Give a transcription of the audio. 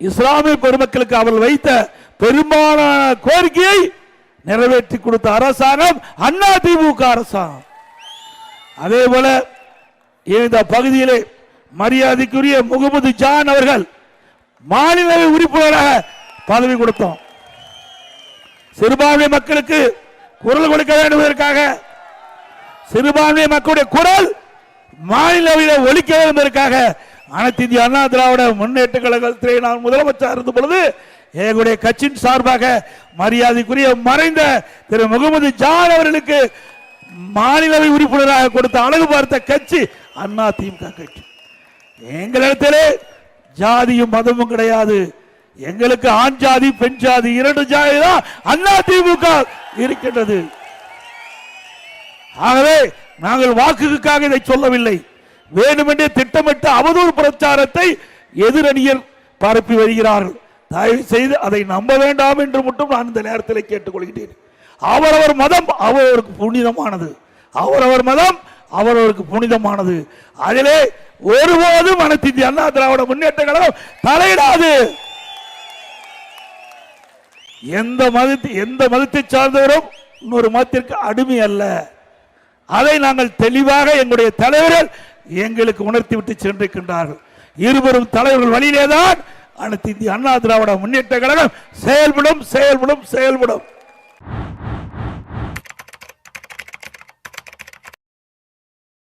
இஸ்லாமிய பெருமக்களுக்கு அவர்கள் வைத்த பெரும்பாலான கோரிக்கையை நிறைவேற்றி கொடுத்த அரசாங்கம் அண்ணா திமுக அரசாங்கம். அதே போல இந்த பகுதியிலே மரியாதைக்குரிய முகமது ஜான் அவர்கள் மாநிலவை உறுப்பினராக பதவி கொடுத்தோம். சிறுபான்மை மக்களுக்கு குரல் கொடுக்க வேண்டும் சிறுபான்மை மக்களுடைய குரல் மாநிலவையில் ஒழிக்க வேண்டும் அனைத்து இந்திய அண்ணா திராவிட முன்னேற்ற கழகத்திலே நான் முதலமைச்சர் இருந்த பொழுது எங்களுடைய கட்சியின் சார்பாக மரியாதைக்குரிய மறைந்த திரு முகமது ஜான் அவர்களுக்கு மாநிலவை உறுப்பினராக கொடுத்த அழகு பார்த்த கட்சி அண்ணா திமுக கட்சி. எங்களிடத்திலே ஜாதியும் மதமும் கிடையாது. எங்களுக்கு ஆண் ஜாதி பெண் ஜாதி இரண்டு ஜாதி தான் அண்ணா திமுக இருக்கின்றது. ஆகவே நாங்கள் வாக்குக்காக இதை சொல்லவில்லை. வேண்டுமென்றே திட்டமிட்ட அவதூறு பிரச்சாரத்தை எதிரணியர் பரப்பி வருகிறார்கள். தயவு செய்து அதை நம்ப வேண்டாம் என்று மட்டும் நான் இந்த நேரத்தில் கேட்டுக்கொள்கிறேன். அவரவர் மதம் அவரவருக்கு புனிதமானது. அவரவர் மதம் அவரவருக்கு புனிதமானது. அதிலே ஒருபோதும் அனைத்து அண்ணா திராவிட முன்னேற்ற கழகம் தலையிடாது. எந்த மதத்தை எந்த மதத்தை சார்ந்தவரும் இன்னொரு மதத்திற்கு அடிமை அல்ல. அதை நாங்கள் தெளிவாக எங்களுடைய தலைவர்கள் எங்களுக்கு உணர்த்தி விட்டு சென்றிருக்கின்றார்கள். இருவரும் தலைவர்கள் வழியிலேதான் அனைத்து இந்திய அண்ணா திராவிட முன்னேற்ற கழகம் செயல்படும் செயல்படும் செயல்படும்.